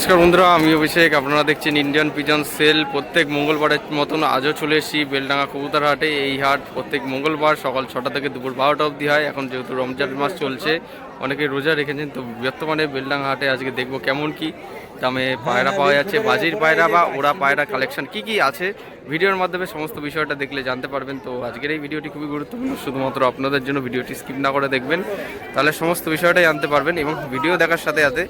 নমস্কার বন্ধুরা, আমি অভিষেক। আপনারা দেখছেন ইন্ডিয়ান পিজন সেল প্রত্যেক মঙ্গলবারের মতন আজও চলে এসেছি বেলডাঙ্গা কবুতার হাটে এই হাট প্রত্যেক মঙ্গলবার সকাল ছটা থেকে দুপুর বারোটা অবধি হয়। এখন যেহেতু রমজান মাস চলছে অনেকে রোজা রেখেছেন তো বর্তমানে বেলডাঙ্গা হাটে আজকে দেখব কেমন কি দামে পায়রা পাওয়া যাচ্ছে বাজির পায়রা বা ওরা পায়রা কালেকশন কি কি আছে ভিডিওর মাধ্যমে সমস্ত বিষয়টা দেখলে জানতে পারবেন। তো আজকের এই ভিডিওটি খুবই গুরুত্বপূর্ণ শুধুমাত্র আপনাদের জন্য ভিডিওটি স্কিপ না করে দেখবেন। তাহলে সমস্ত বিষয়টাই জানতে পারবেন এবং ভিডিও দেখার সাথে সাথে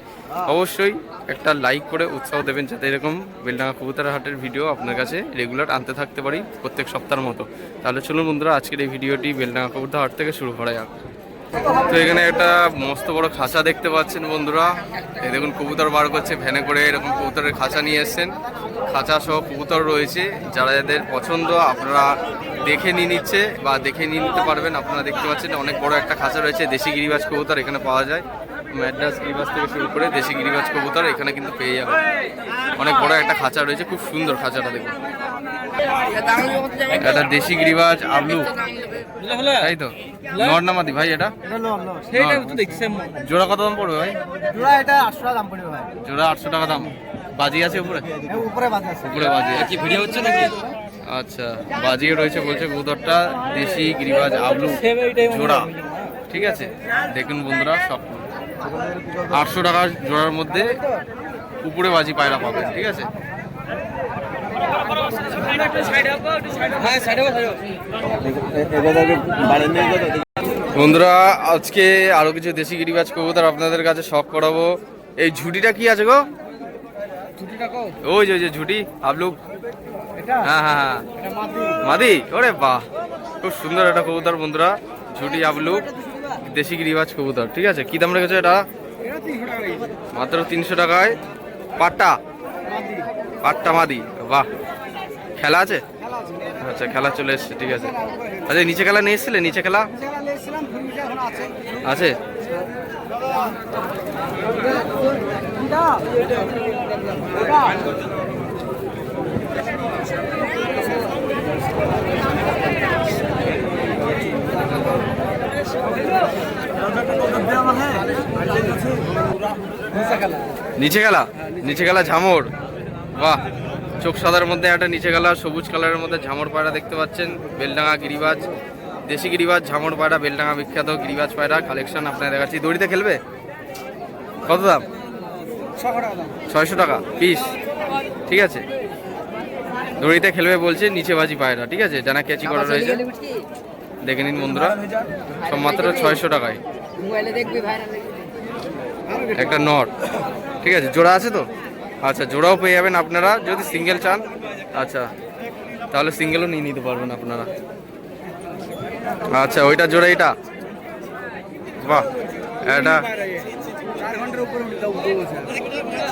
অবশ্যই একটা লাইক করে উৎসাহ দেবেন যাতে এরকম বেলডাঙ্গা কবুতর হাটের ভিডিও আপনার কাছে রেগুলার আনতে থাকতে পারি প্রত্যেক সপ্তাহের মতো। তাহলে চলুন বন্ধুরা আজকের এই ভিডিওটি বেলডাঙ্গা কবুতর হাট থেকে শুরু করা যাক। তো এখানে একটা মস্ত বড় খাঁচা দেখতে পাচ্ছেন বন্ধুরা। এই দেখুন, কবুতর বার করছে, ভ্যানে করে এরকম কবুতরের খাঁচা নিয়ে এসছেন। খাঁচা সহ কবুতর রয়েছে, যারা যাদের পছন্দ, আপনারা দেখে নিয়ে নিচ্ছে বা দেখে নিয়ে নিতে পারবেন। আপনারা দেখতে পাচ্ছেন, অনেক বড় একটা খাঁচা রয়েছে, দেশি গিরিবাজ কবুতর এখানে পাওয়া যায়। ম্যাড্রাস গিরিবাজ থেকে শুরু করে দেশি গিরিবাজ কবুতর এখানে কিন্তু পেয়ে যাবে অনেক বড় একটা খাঁচা রয়েছে খুব সুন্দর খাঁচাটা দেখুন। এটা দেশি গিরিবাজ আবলু তাই তো? নর নামাদি ভাই এটা জোড়া কত দাম পড়বে ভাই? এটা আটশো টাকা দাম পড়বে ভাই। জোড়া আটশো টাকা দাম। বাজি আছে উপরে? উপরে বাদ আছে। উপরে বাজি। কি ভিডিও হচ্ছে নাকি? আচ্ছা বাজিয়ে রয়েছে বলছে কবুতরটা দেশি গিরিবাজ আবলু জোড়া। ঠিক আছে? দেখুন বন্ধুরা সব আটশো টাকা জোড়ার মধ্যে উপরে বাজি পায়রা পাবেন ঠিক আছে? বন্ধুরা আজকে আরও কিছু দেশি গিরিবাজ কবুতর আপনাদের কাছে শখ করাবো। এই ঝুটিটা কি আছে গো? ওই যে ওই যে ঝুটি আবলুক হ্যাঁ হ্যাঁ হ্যাঁ। মাদি। ওরে বাহ খুব সুন্দর একটা কবুতর বন্ধুরা ঝুটি আবলুক দেশি গিরিবাজ কবুতর, ঠিক আছে? কি দাম রেখেছো এটা? মাত্র তিনশো টাকায়। পাট্টা? পাট্টা মাদি। বাহ। খেলা আছে? আচ্ছা খেলা চলে এসছে, ঠিক আছে। আচ্ছা নিচে খেলা নিয়ে এসেছিলে? নিচে খেলা? আছে? নিচে গেলা নিচে গেলা ঝামর। বাহ, চোখ সাদার মধ্যে একটা নিচে গেলা সবুজ কালারের মধ্যে ঝামর পায়রা দেখতে পাচ্ছেন, বেলডাঙ্গা গিরিবাজ, দেশি গিরিবাজ, ঝামর পায়রা, বেলডাঙ্গা বিখ্যাত গিরিবাজ পায়রা কালেকশন আপনার দেখাচ্ছি। দড়িতে খেলবে? কত দাম? ছয়শো টাকা পিস ঠিক আছে। দড়িতে খেলবে বলছে নিচে বাজি পায়রা, ঠিক আছে? জানা ক্যাচি করা রয়েছে। দেখে নিন বন্ধুরা সব মাত্র ছয়শো টাকায়। একটা নট। ঠিক আছে, জোড়া আছে তো? আচ্ছা জোড়াও পেয়ে যাবেন আপনারা, যদি সিঙ্গেল চান। আচ্ছা তাহলে সিঙ্গেলও নিয়ে নিতে পারবেন আপনারা। আচ্ছা ওইটা জোড়া, এটা? বাহ, এটা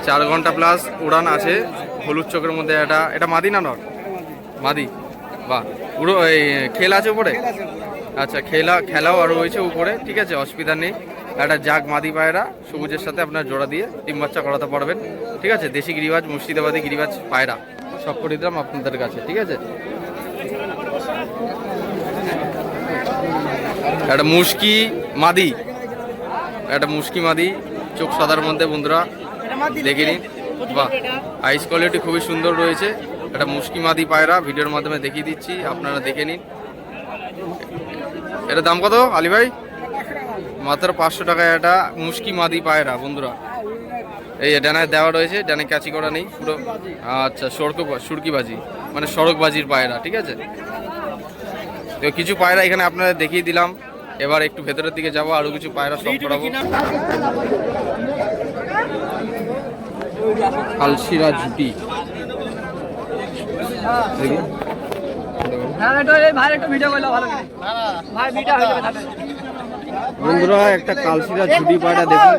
চার ঘণ্টা প্লাস উড়ান আছে, হলুদ চোখের মধ্যে এটা। এটা মাদি না নট? মাদি। বাহ। পুরো এই খেল আছে উপরে? আচ্ছা খেলা খেলাও আরও রয়েছে উপরে ঠিক আছে? অসুবিধা নেই। একটা জাগ মাদি পায়রা সবুজের সাথে আপনার জোড়া দিয়ে ডিম বাচ্চা করাতে পারবেন ঠিক আছে? দেশি গিরিবাজ মুর্শিদাবাদী গিরিবাজ পায়রা সব করে দিলাম আপনাদের কাছে ঠিক আছে? একটা মুশকি মাদি একটা মুশকি মাদি চোখ সাদার মধ্যে বন্ধুরা দেখে নিন। বাহ আইস কোয়ালিটি খুবই সুন্দর রয়েছে। একটা মুশকি মাদি পায়রা ভিডিওর মাধ্যমে দেখিয়ে দিচ্ছি আপনারা দেখে নিন। এটা দাম কত আলী ভাই? মাত্র পাঁচশো টাকায় একটা মুশকি মাদি পায়রা বন্ধুরা। এই ডানায় দেওয়া রয়েছে ডানে ক্যাচি করা নেই পুরো আচ্ছা সড়ক সুরকি বাজি মানে সড়ক বাজির পায়রা ঠিক আছে? তো কিছু পায়রা এখানে আপনাদের দেখিয়ে দিলাম। এবার একটু ভেতরের দিকে যাব আরও কিছু পায়রা সব করাবো। আলসিরা ঝুটি। বন্ধুরা, একটা কালসিরা ঝুটি পায়রা দেখুন।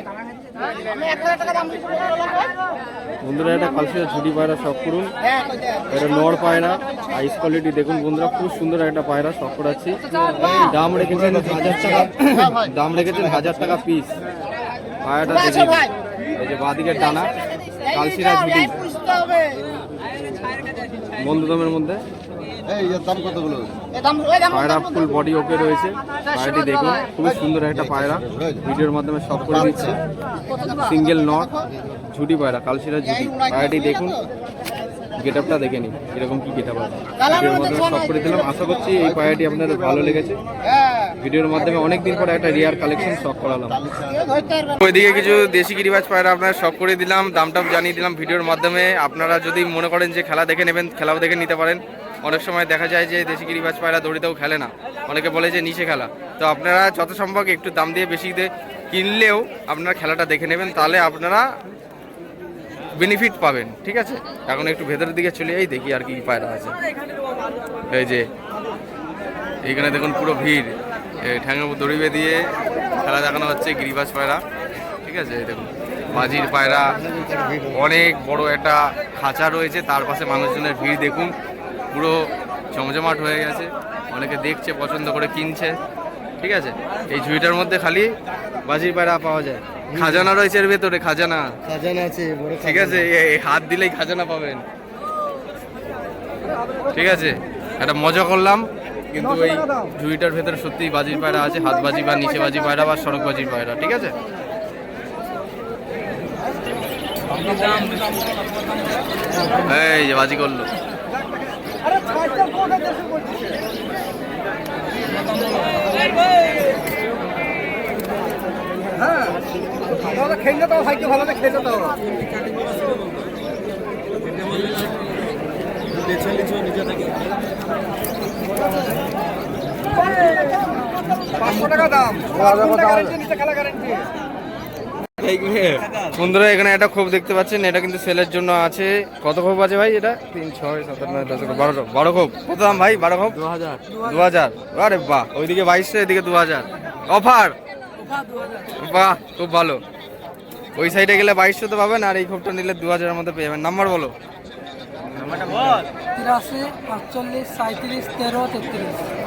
বন্ধুরা, একটা কালসিরা ঝুটি পায়রা শখ করুন। এটা নর পায়রা আইস কোয়ালিটি দেখুন বন্ধুরা, খুব সুন্দর একটা পায়রা শখ করাচ্ছি। দাম রেখেছেন হাজার টাকা, দাম রেখেছেন হাজার টাকা পিস পায়রাটা দেখি এই যে বাদিকের ডানা, কালশিরা ঝুটি বন্ধু দামের মধ্যে? এই এর দাম কতগুলো? পায়রা ফুল বডি ওকে রয়েছে। পায়রাটি দেখুন খুবই সুন্দর একটা পায়রা। ভিডিওর মাধ্যমে সব করে দিচ্ছে। সিঙ্গেল নট ঝুটি পায়রা কালশিরা ঝুটি। পায়রাটি দেখুন। গেট আপটা দেখে নিন এরকম কি গেট আপ আছে ভিডিওর মাধ্যমে সব করে দিলাম। আশা করছি এই পায়রাটি আপনাদের ভালো লেগেছে। ভিডিওর মাধ্যমে অনেক দিন পরে একটা রিয়ার কালেকশন শখ করালাম। ওইদিকে কিছু দেশি গিরিবাজ পায়রা আপনার শখ করে দিলাম দামটাম জানিয়ে দিলাম ভিডিওর মাধ্যমে। আপনারা যদি মনে করেন যে খেলা দেখে নেবেন খেলাও দেখে নিতে পারেন। অনেক সময় দেখা যায় যে দেশি গিরিবাজ পায়রা দড়িতেও খেলে না। অনেকে বলে যে নিচে খেলা। তো আপনারা যত সম্ভব একটু দাম দিয়ে বেশি দিয়ে কিনলেও আপনারা খেলাটা দেখে নেবেন। তাহলে আপনারা বেনিফিট পাবেন, ঠিক আছে? এখন একটু ভেতরের দিকে চলে যাই, দেখি আর কি পায়রা আছে। এই যে, এইখানে দেখুন পুরো ভিড়। ঠ্যাঙের দড়ি দিয়ে খেলা দেখানো হচ্ছে গিরিবাজ পায়রা, ঠিক আছে? দেখুন বাজির পায়রা, অনেক বড় একটা খাঁচা রয়েছে, তার পাশে মানুষজনের ভিড়, দেখুন। পুরো জমজমাট হয়ে গেছে, অনেকে দেখছে, পছন্দ করে কিনছে। ঠিক আছে? এই ঝুড়িটার মধ্যে খালি বাজির পায়রা পাওয়া যায়। খাজানা রয়েছে এর ভেতরে খাজানা। খাজানা আছে বড় ঠিক আছে? এ- এ হাত দিলেই খাজানা পাবেন। ঠিক আছে? একটা মজা করলাম কিন্তু এই ঝুড়িটার ভেতরে সত্যি বাজির পায়রা আছে হাত বাজি বা নিচে বাজি পায়রা বা সড়ক বাজির পায়রা ঠিক আছে? এই যে বাজি করল। হ্যাঁ খেললে তো ভাগ্য ভালো খেললে তো পাঁচশো টাকা দাম খেলা গ্যারেন্টি বন্ধুরা এখানে একটা খোপ দেখতে পাচ্ছেন এটা কিন্তু সেলের জন্য আছে। কত খোপ আছে ভাই এটা? তিন ছয় সাত আট নয় দশ বারো বারো খোপ। কত দাম ভাই? বারো খোপ? দু হাজার দু হাজার আরে বাহ ওইদিকে বাইশশো এদিকে দু হাজার অফার? বাহ খুব ভালো। ওই সাইডে গেলে বাইশশো তো পাবেন আর এই খোপটা নিলে দু হাজারের মধ্যে পেয়ে যাবেন। নাম্বার বলো।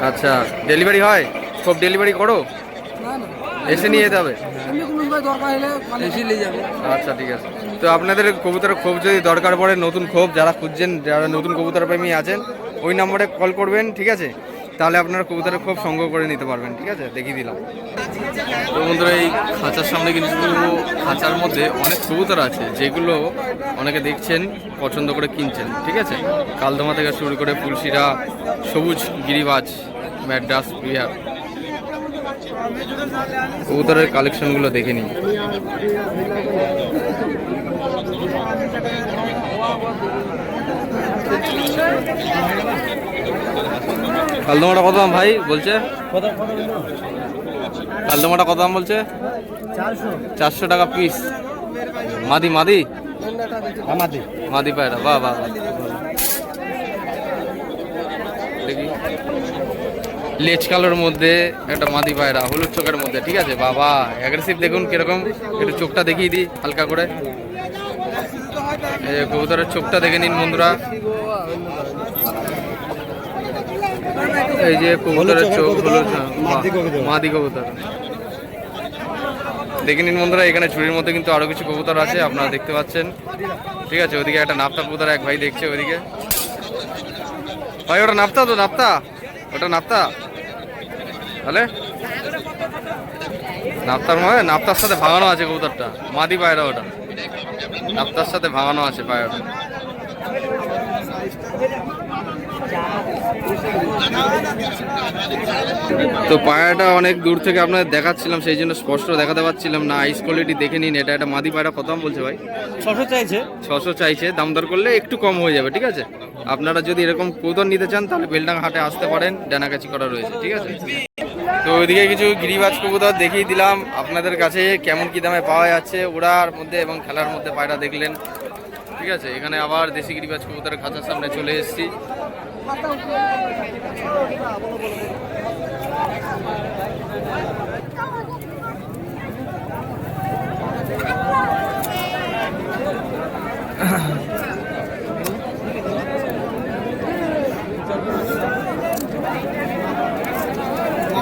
আচ্ছা ডেলিভারি হয়? খোপ ডেলিভারি করো? এসে নিয়ে যেতে হবে? এমনি কোনো সময় দরকার হলে মানে এসে নিয়ে যাবে। আচ্ছা ঠিক আছে। তো আপনাদের কবুতরের খোপ যদি দরকার পড়ে নতুন খোপ যারা খুঁজছেন যারা নতুন কবুতর প্রেমী আছেন ওই নম্বরে কল করবেন ঠিক আছে? তাহলে আপনারা কবুতরের খোপ সংগ্রহ করে নিতে পারবেন ঠিক আছে? দেখিয়ে দিলাম। তো বন্ধুরা এই খাঁচার সামনে কিন্তু খাঁচার মধ্যে অনেক কবুতর আছে যেগুলো অনেকে দেখছেন পছন্দ করে কিনছেন ঠিক আছে? কালদমা থেকে শুরু করে ফুলশিরা সবুজ গিরিবাজ ম্যাড্রাস বিহার। কবুতরের কালেকশনগুলো দেখে নিন কালদমাটা কত দাম ভাই বলছে? কালদমাটা কত দাম বলছে? চারশো টাকা পিস মাদি মাদি? মাদি পায়রা বাহ বাহ। দেখি। লেজ কালোর মধ্যে একটা মাদি পায়রা হলুদ চোখের মধ্যে ঠিক আছে? বাবা অ্যাগ্রেসিভ দেখুন কীরকম। একটু চোখটা দেখিয়ে দিই হালকা করে। কবুতরের চোখটা দেখে নিন বন্ধুরা। এই যে কবুতরের চোখ হলুদ মাদি কবুতর। দেখে নিন বন্ধুরা এখানে ঝুড়ির মধ্যে কিন্তু আরও কিছু কবুতর আছে আপনারা দেখতে পাচ্ছেন। ঠিক আছে ওদিকে একটা নাপ্তা কবুতর এক ভাই দেখছে ওদিকে। ভাই ওটা নাপ্তা তো নাপ্তা? ওটা নাপ্তা? তাহলে? নাপ্তার মানে? নাপ্তার সাথে ভাঙানো আছে কবুতরটা। মাদি পায়রা ওটা। নাপ্তার সাথে ভাঙানো আছে পায়রাটা। তো পায়রাটা অনেক দূর থেকে আপনাদের দেখাচ্ছিলাম সেই জন্য স্পষ্ট দেখাতে পারছিলাম না। আইস কোয়ালিটি দেখে নিন এটা একটা মাদি পায়রা কত বলছে ভাই? ছশো চাইছে। ছশো চাইছে দাম দর করলে একটু কম হয়ে যাবে ঠিক আছে? আপনারা যদি এরকম কৌতন নিতে চান তাহলে বেলডাঙ্গা হাটে আসতে পারেন ডানাকাচি করা রয়েছে ঠিক আছে? তো ওইদিকে কিছু গিরিবাজ কবুতর দেখিয়ে দিলাম আপনাদের কাছে কেমন কি দামে পাওয়া যাচ্ছে ওড়ার মধ্যে এবং খেলার মধ্যে পায়রা দেখলেন ঠিক আছে? এখানে আবার দেশি গিরিবাজ কবুতরের খাঁচার সামনে চলে এসেছি।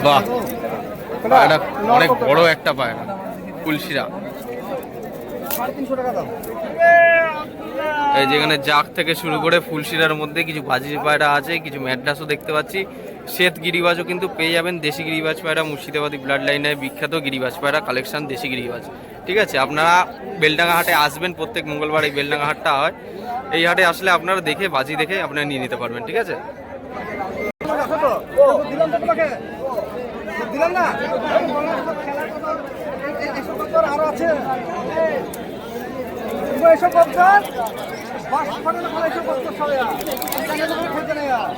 বাহ। পায়রা অনেক বড় একটা পায়রা কুলশিরা সাড়ে তিনশো টাকা দাম। যেখানে জাক থেকে শুরু করে ফুলশিরার মধ্যে কিছু বাজি পায়রা আছে কিছু ম্যাড্রাসও দেখতে পাচ্ছি শ্বেত গিরিবাজও কিন্তু পেয়ে যাবেন দেশি গিরিবাজ পায়রা মুর্শিদাবাদী ব্লাড লাইনে বিখ্যাত গিরিবাজ পায়রা কালেকশন দেশি গিরিবাজ ঠিক আছে আপনারা বেলডাঙ্গা হাটে আসবেন প্রত্যেক মঙ্গলবার এই বেলডাঙ্গা হাটটা হয় এই হাটে আসলে আপনারা দেখে বাজি দেখে আপনারা নিয়ে নিতে পারবেন ঠিক আছে দিলাম না আরও আছে তুমি এসব বছর বাস ফাটানো ফলে এসব বছর সবাই খেলতে নেই আর।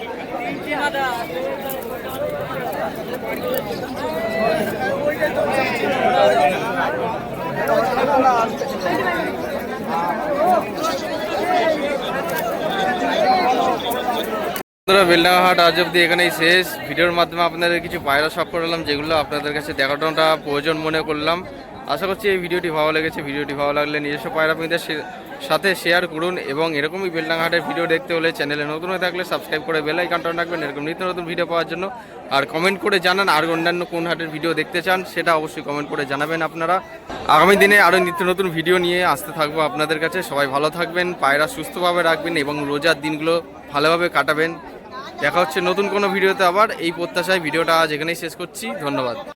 বন্ধুরা, বেলডাঙ্গা হাট আজ অব্দি এখানেই শেষ। ভিডিওর মাধ্যমে আপনাদের কিছু পায়রা শখ করলাম, যেগুলো আপনাদের কাছে দেখানোটা প্রয়োজন মনে করলাম। আশা করছি এই ভিডিওটি ভালো লেগেছে। ভিডিওটি ভালো লাগলে নিজস্ব পায়রা প্রেমীদের সে- সাথে শেয়ার করুন এবং এরকমই বেলডাঙ্গা হাটের ভিডিও দেখতে হলে চ্যানেলে নতুন হয়ে থাকলে সাবস্ক্রাইব করে বেল আইকনটা রাখবেন। এরকম নিত্য নতুন ভিডিও পাওয়ার জন্য। আর কমেন্ট করে জানান আর অন্যান্য কোন হাটের ভিডিও দেখতে চান, সেটা অবশ্যই কমেন্ট করে জানাবেন আপনারা। আগামী দিনে আরও নিত্য নতুন ভিডিও নিয়ে আসতে থাকব আপনাদের কাছে। সবাই ভালো থাকবেন, পায়রা সুস্থভাবে রাখবেন এবং রোজার দিনগুলো ভালোভাবে কাটাবেন। দেখা হচ্ছে নতুন কোনো ভিডিওতে আবার। এই প্রত্যাশায় ভিডিওটা আজ এখানেই শেষ করছি। ধন্যবাদ।